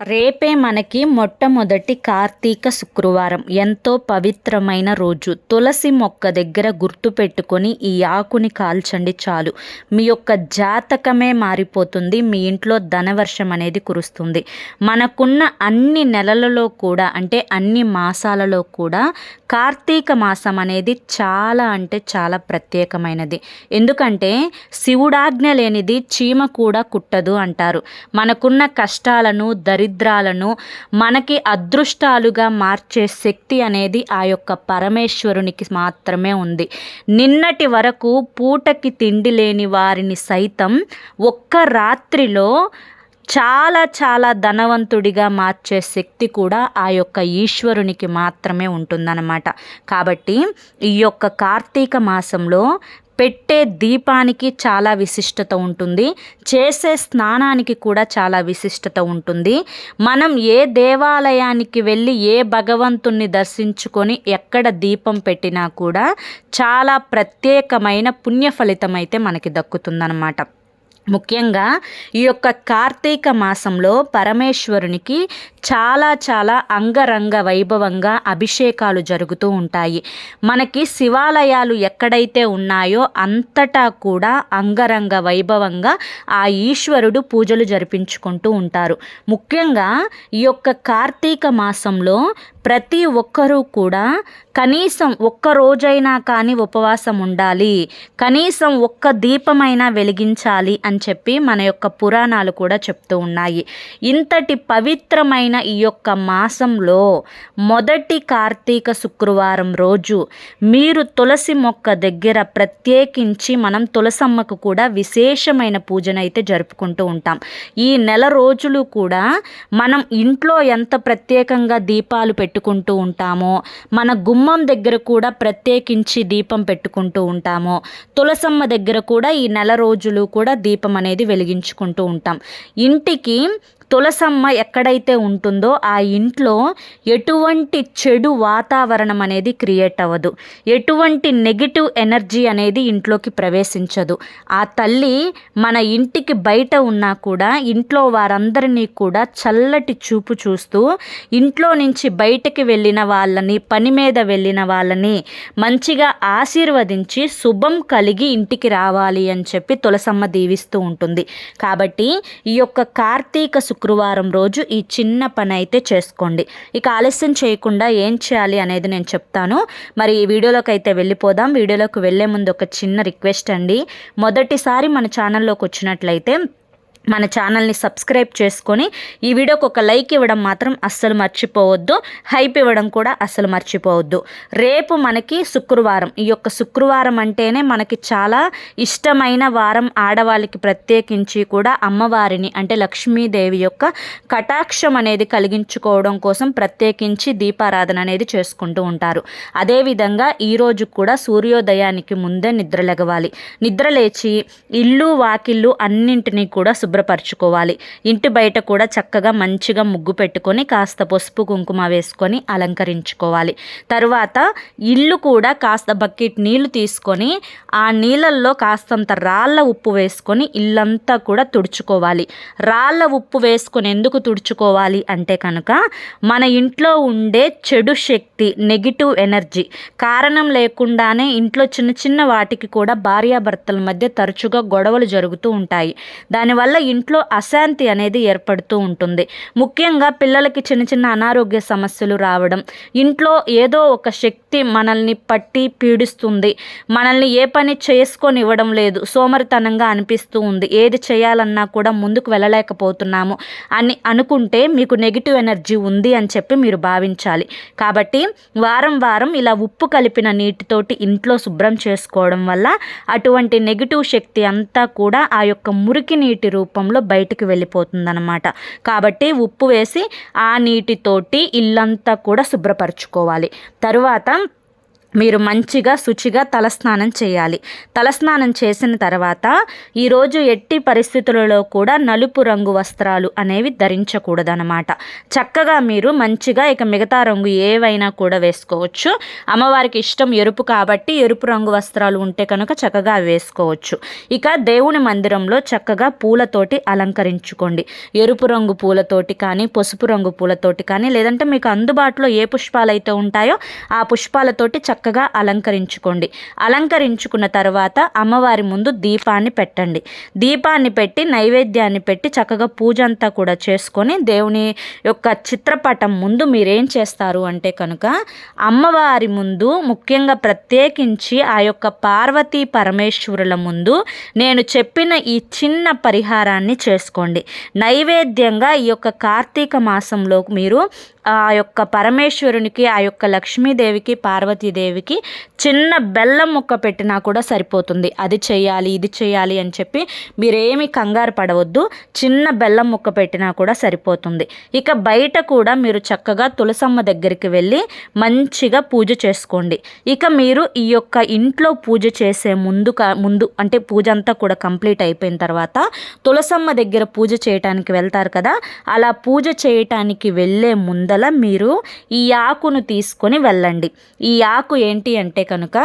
రేపే మనకి మొట్టమొదటి కార్తీక శుక్రవారం. ఎంతో పవిత్రమైన రోజు. తులసి మొక్క దగ్గర గుర్తు పెట్టుకొని ఈ ఆకుని కాల్చండి చాలు. మీ యొక్క జాతకమే మారిపోతుంది. మీ ఇంట్లో ధనవర్షం అనేది కురుస్తుంది. మనకున్న అన్ని నెలలలో కూడా అంటే అన్ని మాసాలలో కూడా కార్తీక మాసం అనేది చాలా అంటే చాలా ప్రత్యేకమైనది. ఎందుకంటే శివుడాజ్ఞ లేనిది చీమ కూడా కుట్టదు అంటారు. మనకున్న కష్టాలను దరి దరిద్రాలను మనకి అదృష్టాలుగా మార్చే శక్తి అనేది ఆ యొక్క పరమేశ్వరునికి మాత్రమే ఉంది. నిన్నటి వరకు పూటకి తిండి లేని వారిని సైతం ఒక్క రాత్రిలో చాలా చాలా ధనవంతుడిగా మార్చే శక్తి కూడా ఆ యొక్క ఈశ్వరునికి మాత్రమే ఉంటుందన్నమాట. కాబట్టి ఈ యొక్క కార్తీక మాసంలో పెట్టే దీపానికి చాలా విశిష్టత ఉంటుంది. చేసే స్నానానికి కూడా చాలా విశిష్టత ఉంటుంది. మనం ఏ దేవాలయానికి వెళ్ళి ఏ భగవంతుణ్ణి దర్శించుకొని ఎక్కడ దీపం పెట్టినా కూడా చాలా ప్రత్యేకమైన పుణ్య ఫలితం అయితే మనకి దక్కుతుందన్నమాట. ముఖ్యంగా ఈ యొక్క కార్తీక మాసంలో పరమేశ్వరునికి చాలా చాలా అంగరంగ వైభవంగా అభిషేకాలు జరుగుతూ ఉంటాయి. మనకి శివాలయాలు ఎక్కడైతే ఉన్నాయో అంతటా కూడా అంగరంగ వైభవంగా ఆ ఈశ్వరుడు పూజలు జరిపించుకుంటూ ఉంటారు. ముఖ్యంగా ఈ యొక్క కార్తీక మాసంలో ప్రతి ఒక్కరూ కూడా కనీసం ఒక్క రోజైనా కానీ ఉపవాసం ఉండాలి. కనీసం ఒక్క దీపమైనా వెలిగించాలి అని చెప్పి మన యొక్క పురాణాలు కూడా చెప్తూ ఉన్నాయి. ఇంతటి పవిత్రమైన ఈ యొక్క మాసంలో మొదటి కార్తీక శుక్రవారం రోజు మీరు తులసి మొక్క దగ్గర ప్రత్యేకించి మనం తులసమ్మకు కూడా విశేషమైన పూజనైతే జరుపుకుంటూ ఉంటాం. ఈ నెల రోజులు కూడా మనం ఇంట్లో ఎంత ప్రత్యేకంగా దీపాలు పెట్టుకుంటూ ఉంటాము. మన గుమ్మం దగ్గర కూడా ప్రత్యేకించి దీపం పెట్టుకుంటూ ఉంటాము. తులసమ్మ దగ్గర కూడా ఈ నెల రోజులు కూడా దీపం అనేది వెలిగించుకుంటూ ఉంటాం. ఇంటికి తులసమ్మ ఎక్కడైతే ఉంటుందో ఆ ఇంట్లో ఎటువంటి చెడు వాతావరణం అనేది క్రియేట్ అవ్వదు. ఎటువంటి నెగిటివ్ ఎనర్జీ అనేది ఇంట్లోకి ప్రవేశించదు. ఆ తల్లి మన ఇంటికి బయట ఉన్నా కూడా ఇంట్లో వారందరినీ కూడా చల్లటి చూపు చూస్తూ ఇంట్లో నుంచి బయటకి వెళ్ళిన వాళ్ళని పని మీద వెళ్ళిన వాళ్ళని మంచిగా ఆశీర్వదించి శుభం కలిగి ఇంటికి రావాలి అని చెప్పి తులసమ్మ దీవిస్తూ ఉంటుంది. కాబట్టి ఈ యొక్క కార్తీక శుక్రవారం రోజు ఈ చిన్న పని అయితే చేసుకోండి. ఇక ఆలస్యం చేయకుండా ఏం చేయాలి అనేది నేను చెప్తాను. మరి ఈ వీడియోలోకి అయితే వెళ్ళిపోదాం. వీడియోలోకి వెళ్ళే ముందు ఒక చిన్న రిక్వెస్ట్ అండి. మొదటిసారి మన ఛానల్లోకి వచ్చినట్లయితే మన ఛానల్ని సబ్స్క్రైబ్ చేసుకొని ఈ వీడియోకి ఒక లైక్ ఇవ్వడం మాత్రం అస్సలు మర్చిపోవద్దు. హైప్ ఇవ్వడం కూడా అస్సలు మర్చిపోవద్దు. రేపు మనకి శుక్రవారం. ఈ యొక్క శుక్రవారం అంటేనే మనకి చాలా ఇష్టమైన వారం ఆడవాళ్ళకి ప్రత్యేకించి కూడా అమ్మవారిని అంటే లక్ష్మీదేవి యొక్క కటాక్షం అనేది కలిగించుకోవడం కోసం ప్రత్యేకించి దీపారాధన అనేది చేసుకుంటూ ఉంటారు. అదేవిధంగా ఈరోజు కూడా సూర్యోదయానికి ముందే నిద్రలెగవాలి నిద్ర లేచి ఇల్లు వాకిళ్ళు అన్నింటినీ కూడా శుభ్ర శుభ్రపరచుకోవాలి. ఇంటి బయట కూడా చక్కగా మంచిగా ముగ్గు పెట్టుకొని కాస్త పసుపు కుంకుమ వేసుకొని అలంకరించుకోవాలి. తరువాత ఇల్లు కూడా కాస్త బకెట్ నీళ్ళు తీసుకొని ఆ నీళ్ళల్లో కాస్తంత రాళ్ళ ఉప్పు వేసుకొని ఇల్లంతా కూడా తుడుచుకోవాలి. రాళ్ళ ఉప్పు వేసుకొని ఎందుకు తుడుచుకోవాలి అంటే కనుక మన ఇంట్లో ఉండే చెడు శక్తి నెగిటివ్ ఎనర్జీ కారణం లేకుండానే ఇంట్లో చిన్న చిన్న వాటికి కూడా భార్యాభర్తల మధ్య తరచుగా గొడవలు జరుగుతూ ఉంటాయి. దానివల్ల ఇంట్లో అశాంతి అనేది ఏర్పడుతూ ఉంటుంది. ముఖ్యంగా పిల్లలకి చిన్న చిన్న అనారోగ్య సమస్యలు రావడం ఇంట్లో ఏదో ఒక శక్తి మనల్ని పట్టి పీడిస్తుంది. మనల్ని ఏ పని చేసుకొని ఇవ్వడం లేదు. సోమరితనంగా అనిపిస్తూ ఉంది. ఏది చేయాలన్నా కూడా ముందుకు వెళ్ళలేకపోతున్నాము అని అనుకుంటే మీకు నెగిటివ్ ఎనర్జీ ఉంది అని చెప్పి మీరు భావించాలి. కాబట్టి వారం వారం ఇలా ఉప్పు కలిపిన నీటితోటి ఇంట్లో శుభ్రం చేసుకోవడం వల్ల అటువంటి నెగిటివ్ శక్తి అంతా కూడా ఆ యొక్క మురికి నీటి రూపం రూపంలో బయటికి వెళ్ళిపోతుందన్నమాట. కాబట్టి ఉప్పు వేసి ఆ నీటితోటి ఇల్లంతా కూడా శుభ్రపరచుకోవాలి. తరువాత మీరు మంచిగా శుచిగా తలస్నానం చేయాలి. తలస్నానం చేసిన తర్వాత ఈరోజు ఎట్టి పరిస్థితులలో కూడా నలుపు రంగు వస్త్రాలు అనేవి ధరించకూడదనమాట చక్కగా మీరు మంచిగా ఇక మిగతా రంగు ఏవైనా కూడా వేసుకోవచ్చు. అమ్మవారికి ఇష్టం ఎరుపు కాబట్టి ఎరుపు రంగు వస్త్రాలు ఉంటే కనుక చక్కగా వేసుకోవచ్చు. ఇక దేవుని మందిరంలో చక్కగా పూలతోటి అలంకరించుకోండి. ఎరుపు రంగు పూలతోటి కానీ పసుపు రంగు పూలతోటి కానీ లేదంటే మీకు అందుబాటులో ఏ పుష్పాలు అయితే ఉంటాయో ఆ పుష్పాలతోటి చక్క చక్కగా అలంకరించుకోండి. అలంకరించుకున్న తర్వాత అమ్మవారి ముందు దీపాన్ని పెట్టండి. దీపాన్ని పెట్టి నైవేద్యాన్ని పెట్టి చక్కగా పూజ అంతా కూడా చేసుకొని దేవుని యొక్క చిత్రపటం ముందు మీరేం చేస్తారు అంటే కనుక అమ్మవారి ముందు ముఖ్యంగా ప్రత్యేకించి ఆ యొక్క పార్వతీ పరమేశ్వరుల ముందు నేను చెప్పిన ఈ చిన్న పరిహారాన్ని చేసుకోండి. నైవేద్యంగా ఈ యొక్క కార్తీక మాసంలో మీరు ఆ యొక్క పరమేశ్వరునికి ఆ యొక్క లక్ష్మీదేవికి పార్వతీదేవికి చిన్న బెల్లం ముక్క పెట్టినా కూడా సరిపోతుంది. అది చేయాలి ఇది చేయాలి అని చెప్పి మీరేమి కంగారు పడవద్దు. చిన్న బెల్లం ముక్క పెట్టినా కూడా సరిపోతుంది. ఇక బయట కూడా మీరు చక్కగా తులసమ్మ దగ్గరికి వెళ్ళి మంచిగా పూజ చేసుకోండి. ఇక మీరు ఈ యొక్క ఇంట్లో పూజ చేసే ముందు ముందు అంటే పూజ అంతా కూడా కంప్లీట్ అయిపోయిన తర్వాత తులసమ్మ దగ్గర పూజ చేయటానికి వెళ్తారు కదా? అలా పూజ చేయటానికి వెళ్ళే ముందు ముందల మీరు ఈ ఆకును తీసుకొని వెళ్ళండి. ఈ ఆకు ఏంటి అంటే కనుక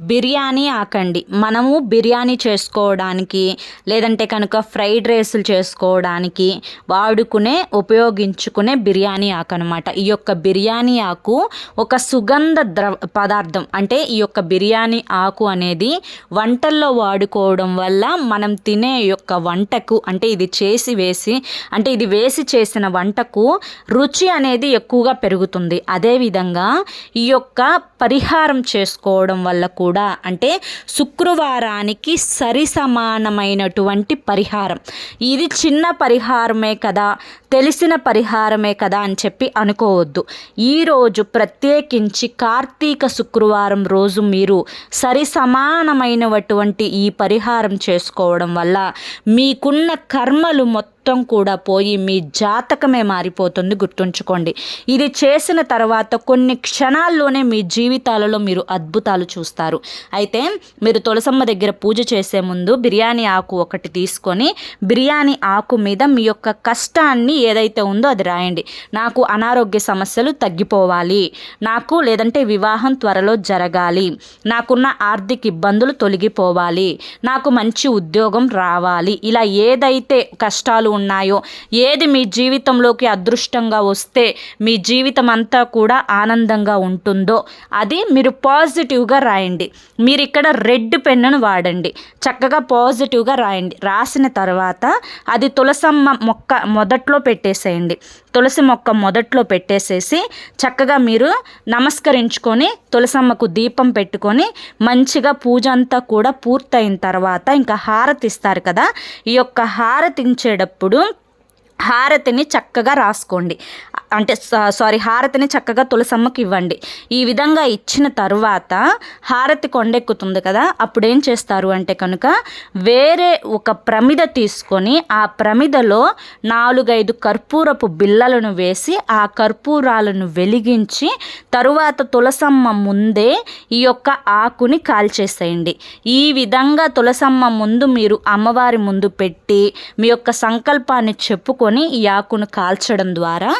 బిర్యానీ ఆకండి. మనము బిర్యానీ చేసుకోవడానికి లేదంటే కనుక ఫ్రైడ్ రైసులు చేసుకోవడానికి వాడుకునే ఉపయోగించుకునే బిర్యానీ ఆకు అనమాట ఈ యొక్క బిర్యానీ ఆకు ఒక సుగంధ ద్రవ పదార్థం. అంటే ఈ యొక్క బిర్యానీ ఆకు అనేది వంటల్లో వాడుకోవడం వల్ల మనం తినే యొక్క వంటకు అంటే ఇది చేసి వేసి అంటే ఇది వేసి చేసిన వంటకు రుచి అనేది ఎక్కువగా పెరుగుతుంది. అదేవిధంగా ఈ యొక్క పరిహారం చేసుకోవడం వల్ల కూడా కూడా. అంటే శుక్రవారానికి సరి సమానమైనటువంటి పరిహారం. ఇది చిన్న పరిహారమే కదా తెలిసిన పరిహారమే కదా అని చెప్పి అనుకోవద్దు. ఈరోజు ప్రత్యేకించి కార్తీక శుక్రవారం రోజు మీరు సరి సమానమైనటువంటి ఈ పరిహారం చేసుకోవడం వల్ల మీకున్న కర్మలు మొత్తం మొత్తం కూడా పోయి మీ జాతకమే మారిపోతుంది గుర్తుంచుకోండి. ఇది చేసిన తర్వాత కొన్ని క్షణాల్లోనే మీ జీవితాలలో మీరు అద్భుతాలు చూస్తారు. అయితే మీరు తులసమ్మ దగ్గర పూజ చేసే ముందు బిర్యానీ ఆకు ఒకటి తీసుకొని బిర్యానీ ఆకు మీద మీ యొక్క కష్టాన్ని ఏదైతే ఉందో అది రాయండి. నాకు అనారోగ్య సమస్యలు తగ్గిపోవాలి. నాకు లేదంటే వివాహం త్వరలో జరగాలి. నాకున్న ఆర్థిక ఇబ్బందులు తొలగిపోవాలి. నాకు మంచి ఉద్యోగం రావాలి. ఇలా ఏదైతే కష్టాలు ఉన్నాయో? ఏది మీ జీవితంలోకి అదృష్టంగా వస్తే మీ జీవితం అంతా కూడా ఆనందంగా ఉంటుందో? అది మీరు పాజిటివ్గా రాయండి. మీరు ఇక్కడ రెడ్ పెన్నును వాడండి. చక్కగా పాజిటివ్గా రాయండి. రాసిన తర్వాత అది తులసమ్మ మొక్క మొదట్లో పెట్టేసేయండి. తులసి మొక్క మొదట్లో పెట్టేసేసి చక్కగా మీరు నమస్కరించుకొని తులసమ్మకు దీపం పెట్టుకొని మంచిగా పూజ అంతా కూడా పూర్తయిన తర్వాత ఇంకా హారతి ఇస్తారు కదా. ఈ యొక్క హారతించేటప్పుడు హారతిని చక్కగా రాసుకోండి. అంటే సారీ హారతిని చక్కగా తులసమ్మకి ఇవ్వండి. ఈ విధంగా ఇచ్చిన తర్వాత హారతి కొండెక్కుతుంది కదా అప్పుడు ఏం చేస్తారు అంటే కనుక వేరే ఒక ప్రమిద తీసుకొని ఆ ప్రమిదలో నాలుగైదు కర్పూరపు బిళ్ళలను వేసి ఆ కర్పూరాలను వెలిగించి తరువాత తులసమ్మ ముందే ఈ యొక్క ఆకుని కాల్చేసేయండి. ఈ విధంగా తులసమ్మ ముందు మీరు అమ్మవారి ముందు పెట్టి మీ యొక్క సంకల్పాన్ని చెప్పుకొని ఈ ఆకును కాల్చడం ద్వారా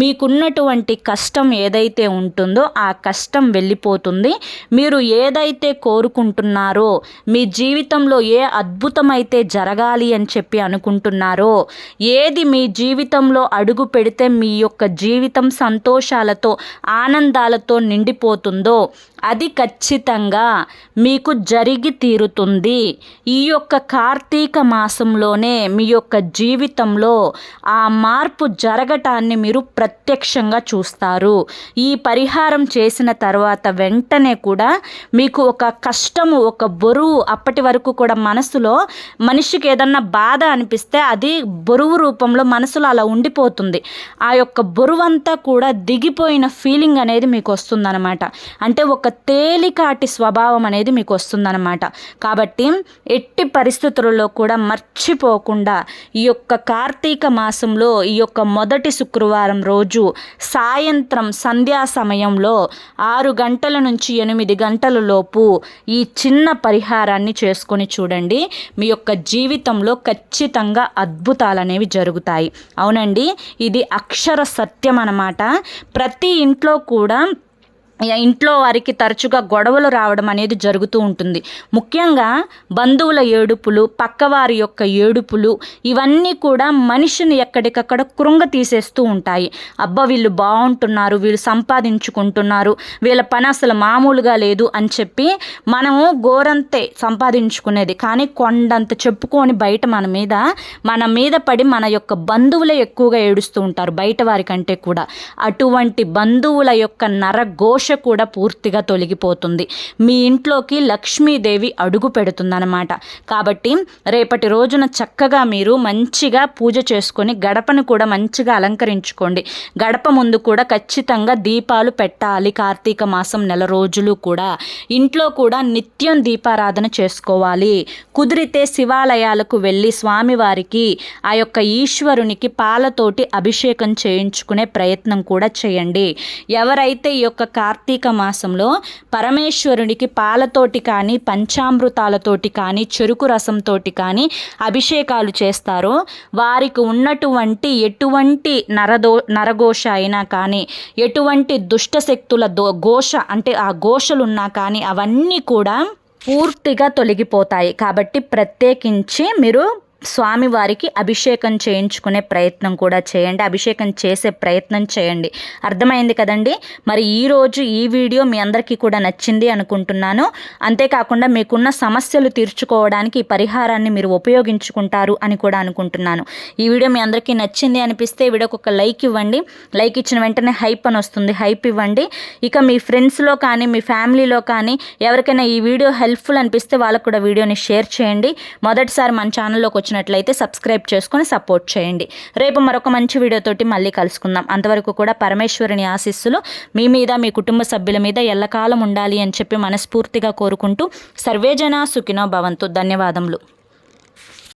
మీకున్నటువంటి కష్టం ఏదైతే ఉంటుందో ఆ కష్టం వెళ్ళిపోతుంది. మీరు ఏదైతే కోరుకుంటున్నారో మీ జీవితంలో ఏ అద్భుతమైతే జరగాలి అని చెప్పి అనుకుంటున్నారో ఏది మీ జీవితంలో అడుగు పెడితే మీ యొక్క జీవితం సంతోషాలతో ఆనందాలతో నిండిపోతుందో అది ఖచ్చితంగా మీకు జరిగి తీరుతుంది. ఈ యొక్క కార్తీక మాసంలోనే మీ యొక్క జీవితంలో ఆ మార్పు జరగటాన్ని మీరు ప్రత్యక్షంగా చూస్తారు. ఈ పరిహారం చేసిన తర్వాత వెంటనే కూడా మీకు ఒక కష్టము ఒక బరువు అప్పటి వరకు కూడా మనసులో మనిషికి ఏదన్నా బాధ అనిపిస్తే అది బరువు రూపంలో మనసులో అలా ఉండిపోతుంది. ఆ యొక్క బరువు అంతా కూడా దిగిపోయిన ఫీలింగ్ అనేది మీకు వస్తుందన్నమాట. అంటే ఒక తేలికాటి స్వభావం అనేది మీకు వస్తుందన్నమాట. కాబట్టి ఎట్టి పరిస్థితులలో కూడా మర్చిపోకుండా ఈ యొక్క కార్తీక మాసంలో ఈ యొక్క మొదటి శుక్రవారం రోజు రోజు సాయంత్రం సంధ్యా సమయంలో ఆరు గంటల నుంచి ఎనిమిది గంటల లోపు ఈ చిన్న పరిహారాన్ని చేసుకొని చూడండి. మీ యొక్క జీవితంలో ఖచ్చితంగా అద్భుతాలు అనేవి జరుగుతాయి. అవునండి ఇది అక్షర సత్యం అన్నమాట. ప్రతి ఇంట్లో కూడా ఇంట్లో వారికి తరచుగా గొడవలు రావడం అనేది జరుగుతూ ఉంటుంది. ముఖ్యంగా బంధువుల ఏడుపులు పక్కవారి యొక్క ఏడుపులు ఇవన్నీ కూడా మనిషిని ఎక్కడికక్కడ కృంగ తీసేస్తూ ఉంటాయి. అబ్బా వీళ్ళు బాగుంటున్నారు వీళ్ళు సంపాదించుకుంటున్నారు వీళ్ళ పని అసలు మామూలుగా లేదు అని చెప్పి మనము గోరంతే సంపాదించుకునేది. కానీ కొండంత చెప్పుకొని బయట మన మీద మన మీద పడి మన యొక్క బంధువులే ఎక్కువగా ఏడుస్తూ ఉంటారు బయట వారికంటే కూడా. అటువంటి బంధువుల యొక్క నరఘోష దోష కూడా పూర్తిగా తొలగిపోతుంది. మీ ఇంట్లోకి లక్ష్మీదేవి అడుగు పెడుతుందన్నమాట. కాబట్టి రేపటి రోజున చక్కగా మీరు మంచిగా పూజ చేసుకొని గడపను కూడా మంచిగా అలంకరించుకోండి. గడప ముందు కూడా ఖచ్చితంగా దీపాలు పెట్టాలి. కార్తీక మాసం నెల రోజులు కూడా ఇంట్లో కూడా నిత్యం దీపారాధన చేసుకోవాలి. కుదిరితే శివాలయాలకు వెళ్ళి స్వామివారికి ఆ యొక్క ఈశ్వరునికి పాలతోటి అభిషేకం చేయించుకునే ప్రయత్నం కూడా చేయండి. ఎవరైతే ఈ యొక్క కార్తీక మాసంలో పరమేశ్వరునికి పాలతోటి కానీ పంచామృతాలతోటి కానీ చెరుకు రసంతోటి కానీ అభిషేకాలు చేస్తారో. వారికి ఉన్నటువంటి ఎటువంటి నరదో నరఘోష అయినా కానీ ఎటువంటి దుష్టశక్తుల దో ఘోష అంటే ఆ ఘోషలున్నా కానీ అవన్నీ కూడా పూర్తిగా తొలగిపోతాయి. కాబట్టి ప్రత్యేకించి మీరు స్వామివారికి అభిషేకం చేయించుకునే ప్రయత్నం కూడా చేయండి అభిషేకం చేసే ప్రయత్నం చేయండి. అర్థమైంది కదండి? మరి ఈరోజు ఈ వీడియో మీ అందరికీ కూడా నచ్చింది అనుకుంటున్నాను. అంతేకాకుండా మీకున్న సమస్యలు తీర్చుకోవడానికి ఈ పరిహారాన్ని మీరు ఉపయోగించుకుంటారు అని కూడా అనుకుంటున్నాను. ఈ వీడియో మీ అందరికీ నచ్చింది అనిపిస్తే వీడియోకి ఒక లైక్ ఇవ్వండి. లైక్ ఇచ్చిన వెంటనే హైప్ అని వస్తుంది. హైప్ ఇవ్వండి. ఇక మీ ఫ్రెండ్స్లో కానీ మీ ఫ్యామిలీలో కానీ ఎవరికైనా ఈ వీడియో హెల్ప్ఫుల్ అనిపిస్తే వాళ్ళకు కూడా వీడియోని షేర్ చేయండి. మొదటిసారి మన ఛానల్లోకి వచ్చి నచ్చినట్లయితే సబ్స్క్రైబ్ చేసుకొని సపోర్ట్ చేయండి. రేపు మరొక మంచి వీడియోతోటి మళ్ళీ కలుసుకుందాం. అంతవరకు కూడా పరమేశ్వరుని ఆశీస్సులు మీ మీద మీ కుటుంబ సభ్యుల మీద ఎల్లకాలం ఉండాలి అని చెప్పి మనస్ఫూర్తిగా కోరుకుంటూ సర్వేజన సుఖినో భవంతు. ధన్యవాదములు.